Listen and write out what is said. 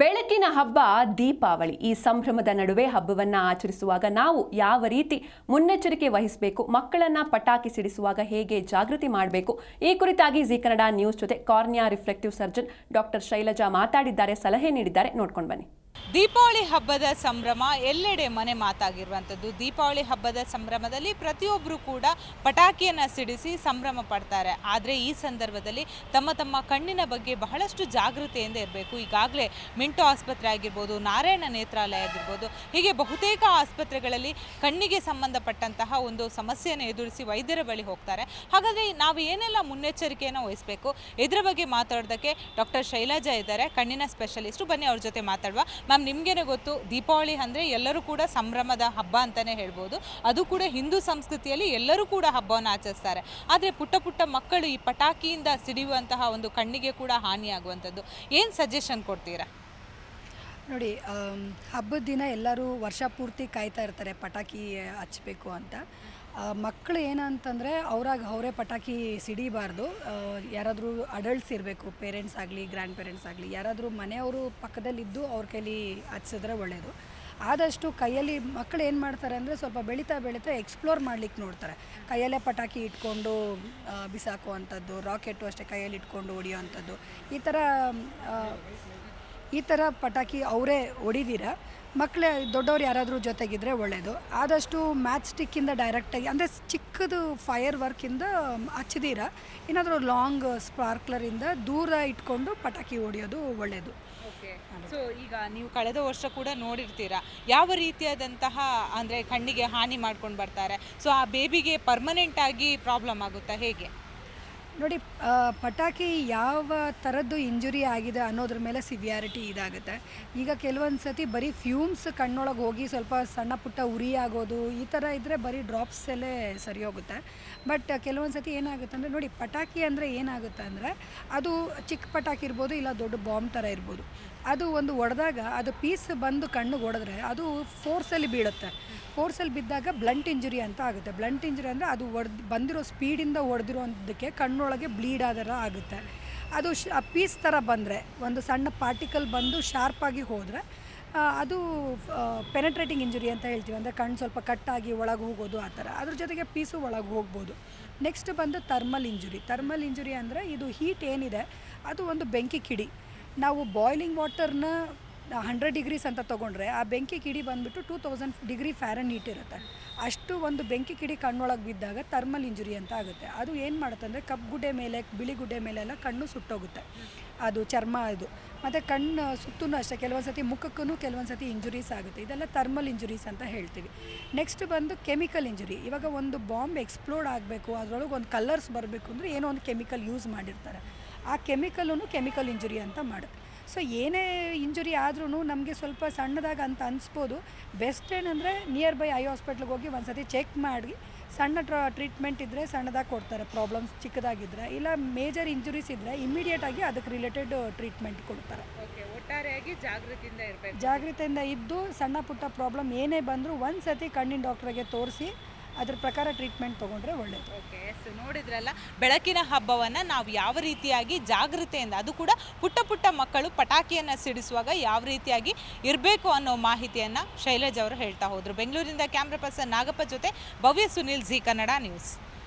ಬೆಳಕಿನ ಹಬ್ಬ ದೀಪಾವಳಿ. ಈ ಸಂಭ್ರಮದ ನಡುವೆ ಹಬ್ಬವನ್ನ ಆಚರಿಸುವಾಗ ನಾವು ಯಾವ ರೀತಿ ಮುನ್ನೆಚ್ಚರಿಕೆ ವಹಿಸಬೇಕು, ಮಕ್ಕಳನ್ನ ಪಟಾಕಿ ಸಿಡಿಸುವಾಗ ಹೇಗೆ ಜಾಗೃತಿ ಮಾಡಬೇಕು? ಈ ಕುರಿತಾಗಿ ಜಿ ಕನ್ನಡ ನ್ಯೂಸ್ ಜೊತೆ cornea reflective surgeon doctor Shailaja ಮಾತಾಡಿದ್ದಾರೆ, ಸಲಹೆ ನೀಡಿದ್ದಾರೆ. ನೋಡ್ಕೊಂಡು ಬನ್ನಿ. ದೀಪಾವಳಿ ಹಬ್ಬದ ಸಂಭ್ರಮ ಎಲ್ಲೆಡೆ ಮನೆ ಮಾತಾಗಿರುವಂಥದ್ದು. ದೀಪಾವಳಿ ಹಬ್ಬದ ಸಂಭ್ರಮದಲ್ಲಿ ಪ್ರತಿಯೊಬ್ಬರು ಕೂಡ ಪಟಾಕಿಯನ್ನು ಸಿಡಿಸಿ ಸಂಭ್ರಮ ಪಡ್ತಾರೆ. ಆದರೆ ಈ ಸಂದರ್ಭದಲ್ಲಿ ತಮ್ಮ ತಮ್ಮ ಕಣ್ಣಿನ ಬಗ್ಗೆ ಬಹಳಷ್ಟು ಜಾಗೃತೆಯಿಂದ ಇರಬೇಕು. ಈಗಾಗಲೇ ಮಿಂಟೋ ಆಸ್ಪತ್ರೆ ಆಗಿರ್ಬೋದು, ನಾರಾಯಣ ನೇತ್ರಾಲಯ ಆಗಿರ್ಬೋದು, ಹೀಗೆ ಬಹುತೇಕ ಆಸ್ಪತ್ರೆಗಳಲ್ಲಿ ಕಣ್ಣಿಗೆ ಸಂಬಂಧಪಟ್ಟಂತಹ ಒಂದು ಸಮಸ್ಯೆಯನ್ನು ಎದುರಿಸಿ ವೈದ್ಯರ ಬಳಿ ಹೋಗ್ತಾರೆ. ಹಾಗಾದರೆ ನಾವು ಏನೆಲ್ಲ ಮುನ್ನೆಚ್ಚರಿಕೆಯನ್ನು ವಹಿಸಬೇಕು? ಇದರ ಬಗ್ಗೆ ಮಾತಾಡೋದಕ್ಕೆ ಡಾಕ್ಟರ್ ಶೈಲಜಾ ಇದ್ದಾರೆ. ಕಣ್ಣಿನ ಸ್ಪೆಷಲಿಸ್ಟು. ಬನ್ನಿ ಅವ್ರ ಜೊತೆ ಮಾತಾಡುವ. ಮ್ಯಾಮ್ ನಿಮಗೇನೆ ಗೊತ್ತು, ದೀಪಾವಳಿ ಅಂದರೆ ಎಲ್ಲರೂ ಕೂಡ ಸಂಭ್ರಮದ ಹಬ್ಬ ಅಂತಲೇ ಹೇಳ್ಬೋದು. ಅದು ಕೂಡ ಹಿಂದೂ ಸಂಸ್ಕೃತಿಯಲ್ಲಿ ಎಲ್ಲರೂ ಕೂಡ ಹಬ್ಬವನ್ನು ಆಚರಿಸ್ತಾರೆ. ಆದರೆ ಪುಟ್ಟ ಪುಟ್ಟ ಮಕ್ಕಳು ಈ ಪಟಾಕಿಯಿಂದ ಸಿಡಿಯುವಂತಹ ಒಂದು ಕಣ್ಣಿಗೆ ಕೂಡ ಹಾನಿಯಾಗುವಂಥದ್ದು. ಏನು ಸಜೆಷನ್ ಕೊಡ್ತೀರಾ? ನೋಡಿ ಹಬ್ಬದ ದಿನ ಎಲ್ಲರೂ ವರ್ಷ ಪೂರ್ತಿ ಕಾಯ್ತಾ ಇರ್ತಾರೆ, ಪಟಾಕಿ ಹಚ್ಚಬೇಕು ಅಂತ. ಮಕ್ಕಳು ಏನಂತಂದರೆ ಅವ್ರಾಗ ಅವರೇ ಪಟಾಕಿ ಸಿಡಿಬಾರ್ದು. ಯಾರಾದರೂ ಅಡಲ್ಟ್ಸ್ ಇರಬೇಕು ಪೇರೆಂಟ್ಸ್ ಆಗಲಿ ಗ್ರ್ಯಾಂಡ್ ಪೇರೆಂಟ್ಸ್ ಆಗಲಿ, ಯಾರಾದರೂ ಮನೆಯವರು ಪಕ್ಕದಲ್ಲಿದ್ದು ಅವ್ರ ಕೈಲಿ ಹಚ್ಚಿದ್ರೆ ಒಳ್ಳೆಯದು ಆದಷ್ಟು ಕೈಯಲ್ಲಿ ಮಕ್ಕಳು ಏನು ಮಾಡ್ತಾರೆ ಅಂದರೆ ಸ್ವಲ್ಪ ಬೆಳೀತಾ ಬೆಳೀತಾ ಎಕ್ಸ್ಪ್ಲೋರ್ ಮಾಡ್ಲಿಕ್ಕೆ ನೋಡ್ತಾರೆ. ಕೈಯಲ್ಲೇ ಪಟಾಕಿ ಇಟ್ಕೊಂಡು ಬಿಸಾಕುವಂಥದ್ದು ರಾಕೆಟು ಅಷ್ಟೇ ಕೈಯಲ್ಲಿ ಇಟ್ಕೊಂಡು ಹೊಡಿಯೋವಂಥದ್ದು. ಈ ಥರ ಈ ಥರ ಪಟಾಕಿ ಅವರೇ ಹೊಡಿದಿರ. ಮಕ್ಕಳೇ ದೊಡ್ಡವ್ರು ಯಾರಾದರೂ ಜೊತೆಗಿದ್ರೆ ಒಳ್ಳೆಯದು ಆದಷ್ಟು ಮ್ಯಾಚ್ ಸ್ಟಿಕ್ಕಿಂದ ಡೈರೆಕ್ಟಾಗಿ ಅಂದರೆ ಚಿಕ್ಕದು ಫೈರ್ ವರ್ಕಿಂದ ಹಚ್ಚಿದೀರ. ಏನಾದರೂ ಲಾಂಗ್ ಸ್ಪಾರ್ಕ್ಲರಿಂದ ದೂರ ಇಟ್ಕೊಂಡು ಪಟಾಕಿ ಹೊಡೆಯೋದು ಒಳ್ಳೆಯದು ಸೊ ಈಗ ನೀವು ಕಳೆದ ವರ್ಷ ಕೂಡ ನೋಡಿರ್ತೀರಾ, ಯಾವ ರೀತಿಯಾದಂತಹ, ಅಂದರೆ ಕಣ್ಣಿಗೆ ಹಾನಿ ಮಾಡ್ಕೊಂಡು ಬರ್ತಾರೆ. ಸೊ ಆ ಬೇಬಿಗೆ ಪರ್ಮನೆಂಟ್ ಆಗಿ ಪ್ರಾಬ್ಲಮ್ ಆಗುತ್ತಾ ಹೇಗೆ? ನೋಡಿ ಪಟಾಕಿ ಯಾವ ಥರದ್ದು ಇಂಜುರಿ ಆಗಿದೆ ಅನ್ನೋದ್ರ ಮೇಲೆ ಸಿವಿಯಾರಿಟಿ ಇದಾಗುತ್ತೆ. ಈಗ ಕೆಲವೊಂದು ಸತಿ ಬರೀ ಫ್ಯೂಮ್ಸ್ ಕಣ್ಣೊಳಗೆ ಹೋಗಿ ಸ್ವಲ್ಪ ಸಣ್ಣ ಪುಟ್ಟ ಉರಿ ಆಗೋದು, ಈ ಥರ ಇದ್ದರೆ ಬರೀ ಡ್ರಾಪ್ಸಲ್ಲೇ ಸರಿ ಹೋಗುತ್ತೆ. ಬಟ್ ಕೆಲವೊಂದು ಸತಿ ಏನಾಗುತ್ತೆ ಅಂದರೆ, ನೋಡಿ, ಪಟಾಕಿ ಅಂದರೆ ಏನಾಗುತ್ತೆ ಅಂದರೆ, ಅದು ಚಿಕ್ಕ ಪಟಾಕಿ ಇರ್ಬೋದು, ಇಲ್ಲ ದೊಡ್ಡ ಬಾಂಬ್ ಥರ ಇರ್ಬೋದು. ಅದು ಒಂದು ಒಡೆದಾಗ ಅದು ಪೀಸ್ ಬಂದು ಕಣ್ಣಿಗೆ ಹೊಡೆದ್ರೆ ಅದು ಫೋರ್ಸಲ್ಲಿ ಬೀಳುತ್ತೆ. ಫೋರ್ಸಲ್ಲಿ ಬಿದ್ದಾಗ ಬ್ಲಂಟ್ ಇಂಜುರಿ ಅಂತ ಆಗುತ್ತೆ. ಬ್ಲಂಟ್ ಇಂಜುರಿ ಅಂದರೆ ಅದು ಹೊಡೆದು ಬಂದಿರೋ ಸ್ಪೀಡಿಂದ ಹೊಡೆದಿರೋದಕ್ಕೆ ಕಣ್ಣೊಳಗೆ ಬ್ಲೀಡ್ ಆದರ ಆಗುತ್ತೆ. ಅದು ಶ ಪೀಸ್ ಥರ ಬಂದರೆ, ಒಂದು ಸಣ್ಣ ಪಾರ್ಟಿಕಲ್ ಬಂದು ಶಾರ್ಪಾಗಿ ಹೋದರೆ ಅದು ಪೆನೆಟ್ರೇಟಿಂಗ್ ಇಂಜುರಿ ಅಂತ ಹೇಳ್ತೀವಿ. ಅಂದರೆ ಕಣ್ಣು ಸ್ವಲ್ಪ ಕಟ್ಟಾಗಿ ಒಳಗೆ ಹೋಗೋದು ಆ ಥರ. ಅದ್ರ ಜೊತೆಗೆ ಪೀಸು ಒಳಗೆ ಹೋಗ್ಬೋದು. ನೆಕ್ಸ್ಟ್ ಬಂದು ಥರ್ಮಲ್ ಇಂಜುರಿ ಥರ್ಮಲ್ ಇಂಜುರಿ ಅಂದರೆ ಇದು ಹೀಟ್ ಏನಿದೆ, ಅದು ಒಂದು ಬೆಂಕಿ ಕಿಡಿ. ನಾವು ಬಾಯ್ಲಿಂಗ್ ವಾಟರ್ನ ಹಂಡ್ರೆಡ್ ಡಿಗ್ರೀಸ್ ಅಂತ ತೊಗೊಂಡ್ರೆ ಆ ಬೆಂಕಿ ಕಿಡಿ ಬಂದುಬಿಟ್ಟು ಟೂ ತೌಸಂಡ್ ಡಿಗ್ರಿ ಫ್ಯಾರನ್ ಹೀಟ್ ಇರುತ್ತೆ. ಅಷ್ಟು ಒಂದು ಬೆಂಕಿ ಕಿಡಿ ಕಣ್ಣೊಳಗೆ ಬಿದ್ದಾಗ ಥರ್ಮಲ್ ಇಂಜುರಿ ಅಂತ ಆಗುತ್ತೆ. ಅದು ಏನು ಮಾಡುತ್ತೆ ಅಂದರೆ ಕಪ್ಪುಗುಡ್ಡೆ ಮೇಲೆ, ಬಿಳಿ ಗುಡ್ಡೆ ಮೇಲೆಲ್ಲ ಕಣ್ಣು ಸುಟ್ಟೋಗುತ್ತೆ. ಅದು ಚರ್ಮ ಇದು. ಮತ್ತು ಕಣ್ಣು ಸುತ್ತೂ ಅಷ್ಟೇ ಕೆಲವೊಂದು ಸತಿ ಮುಖಕ್ಕೂ ಕೆಲವೊಂದು ಸತಿ ಇಂಜುರೀಸ್ ಆಗುತ್ತೆ. ಇದೆಲ್ಲ ಥರ್ಮಲ್ ಇಂಜುರೀಸ್ ಅಂತ ಹೇಳ್ತೀವಿ. ನೆಕ್ಸ್ಟ್ ಬಂದು ಕೆಮಿಕಲ್ ಇಂಜುರಿ. ಇವಾಗ ಒಂದು ಬಾಂಬ್ ಎಕ್ಸ್ಪ್ಲೋಡ್ ಆಗಬೇಕು, ಅದರೊಳಗೆ ಒಂದು ಕಲರ್ಸ್ ಬರಬೇಕು ಅಂದರೆ ಏನೋ ಒಂದು ಕೆಮಿಕಲ್ ಯೂಸ್ ಮಾಡಿರ್ತಾರೆ. ಆ ಕೆಮಿಕಲ್ಲೂ ಕೆಮಿಕಲ್ ಇಂಜುರಿ ಅಂತ ಮಾಡುತ್ತೆ. ಸೊ ಏನೇ ಇಂಜುರಿ ಆದ್ರೂ ನಮಗೆ ಸ್ವಲ್ಪ ಸಣ್ಣದಾಗ ಅಂತ ಅನಿಸ್ಬೋದು. ಬೆಸ್ಟ್ ಏನಂದರೆ ನಿಯರ್ ಬೈ ಐ ಹಾಸ್ಪಿಟ್ಲ್ಗೆ ಹೋಗಿ ಒಂದು ಸತಿ ಚೆಕ್ ಮಾಡಿ ಸಣ್ಣ ಟ್ರ ಟ್ರೀಟ್ಮೆಂಟ್ ಇದ್ದರೆ ಸಣ್ಣದಾಗಿ ಕೊಡ್ತಾರೆ ಪ್ರಾಬ್ಲಮ್ಸ್ ಚಿಕ್ಕದಾಗಿದ್ದರೆ ಇಲ್ಲ ಮೇಜರ್ ಇಂಜುರೀಸ್ ಇದ್ದರೆ ಇಮಿಡಿಯೇಟಾಗಿ ಅದಕ್ಕೆ ರಿಲೇಟೆಡ್ ಟ್ರೀಟ್ಮೆಂಟ್ ಕೊಡ್ತಾರೆ. ಓಕೆ ಒಟ್ಟಾರೆಯಾಗಿ ಜಾಗೃತಿಯಿಂದ ಇರಬೇಕು. ಜಾಗೃತಿಯಿಂದ ಇದ್ದು ಸಣ್ಣ ಪುಟ್ಟ ಪ್ರಾಬ್ಲಮ್ ಏನೇ ಬಂದರೂ ಒಂದು ಸತಿ ಕಣ್ಣಿನ ಡಾಕ್ಟ್ರಿಗೆ ತೋರಿಸಿ ಅದ್ರ ಪ್ರಕಾರ ಟ್ರೀಟ್ಮೆಂಟ್ ತಗೊಂಡ್ರೆ ಒಳ್ಳೆಯದು ಓಕೆ ಸೊ ನೋಡಿದ್ರಲ್ಲ, ಬೆಳಕಿನ ಹಬ್ಬವನ್ನು ನಾವು ಯಾವ ರೀತಿಯಾಗಿ ಜಾಗೃತೆಯಿಂದ ಅದು ಕೂಡ ಪುಟ್ಟ ಪುಟ್ಟ ಮಕ್ಕಳು ಪಟಾಕಿಯನ್ನು ಸಿಡಿಸುವಾಗ ಯಾವ ರೀತಿಯಾಗಿ ಇರಬೇಕು ಅನ್ನೋ ಮಾಹಿತಿಯನ್ನು ಶೈಲಜ್ ಅವರು ಹೇಳ್ತಾ ಹೋದರು. ಬೆಂಗಳೂರಿಂದ ಕ್ಯಾಮ್ರಾ ಪರ್ಸನ್ ನಾಗಪ್ಪ ಜೊತೆ ಭವ್ಯ ಸುನಿಲ್ ಜಿ ಕನ್ನಡ ನ್ಯೂಸ್.